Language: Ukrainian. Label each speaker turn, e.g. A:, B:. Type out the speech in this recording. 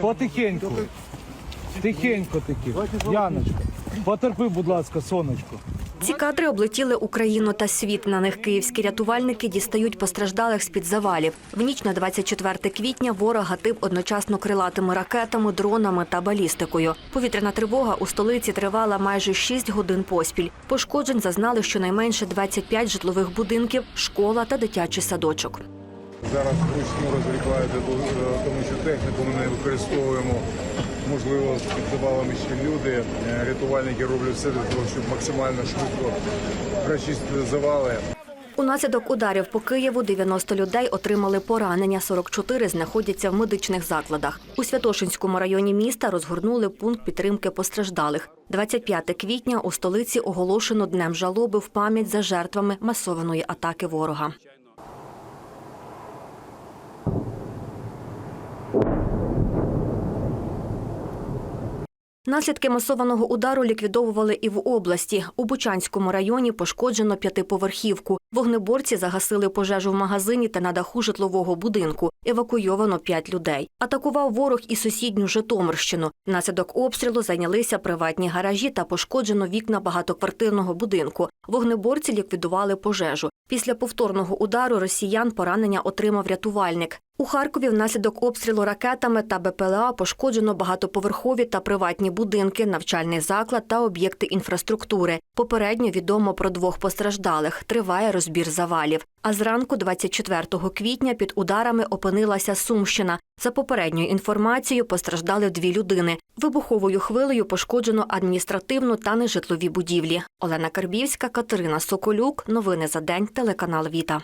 A: Потихеньку. Тихенько таки. Яночка, потерпи, будь ласка, сонечко.
B: Ці кадри облетіли Україну та світ. На них київські рятувальники дістають постраждалих з-під завалів. В ніч на 24 квітня ворог гатив одночасно крилатими ракетами, дронами та балістикою. Повітряна тривога у столиці тривала майже 6 годин поспіль. Пошкоджень зазнали щонайменше 25 житлових будинків, школа та дитячий садочок.
C: Зараз вручну розгрібають, тому що техніку ми не використовуємо. Можливо, під ще люди. Е, Рятувальники роблять все для того, щоб максимально швидко прочистити завали.
B: Унаслідок ударів по Києву 90 людей отримали поранення, 44 знаходяться в медичних закладах. У Святошинському районі міста розгорнули пункт підтримки постраждалих. 25 квітня у столиці оголошено днем жалоби в пам'ять за жертвами масованої атаки ворога. Наслідки масованого удару ліквідовували і в області. У Бучанському районі пошкоджено п'ятиповерхівку. Вогнеборці загасили пожежу в магазині та на даху житлового будинку. Евакуйовано п'ять людей. Атакував ворог і сусідню Житомирщину. Внаслідок обстрілу зайнялися приватні гаражі та пошкоджено вікна багатоквартирного будинку. Вогнеборці ліквідували пожежу. Після повторного удару росіян поранення отримав рятувальник. У Харкові внаслідок обстрілу ракетами та БПЛА пошкоджено багатоповерхові та приватні будинки, навчальний заклад та об'єкти інфраструктури. Попередньо відомо про двох постраждалих. Триває розбір завалів. А зранку, 24 квітня, під ударами опинилася Сумщина. За попередньою інформацією, постраждали дві людини. Вибуховою хвилею пошкоджено адміністративну та нежитлові будівлі. Олена Карбівська, Катерина Соколюк. Новини за день. Телеканал Віта.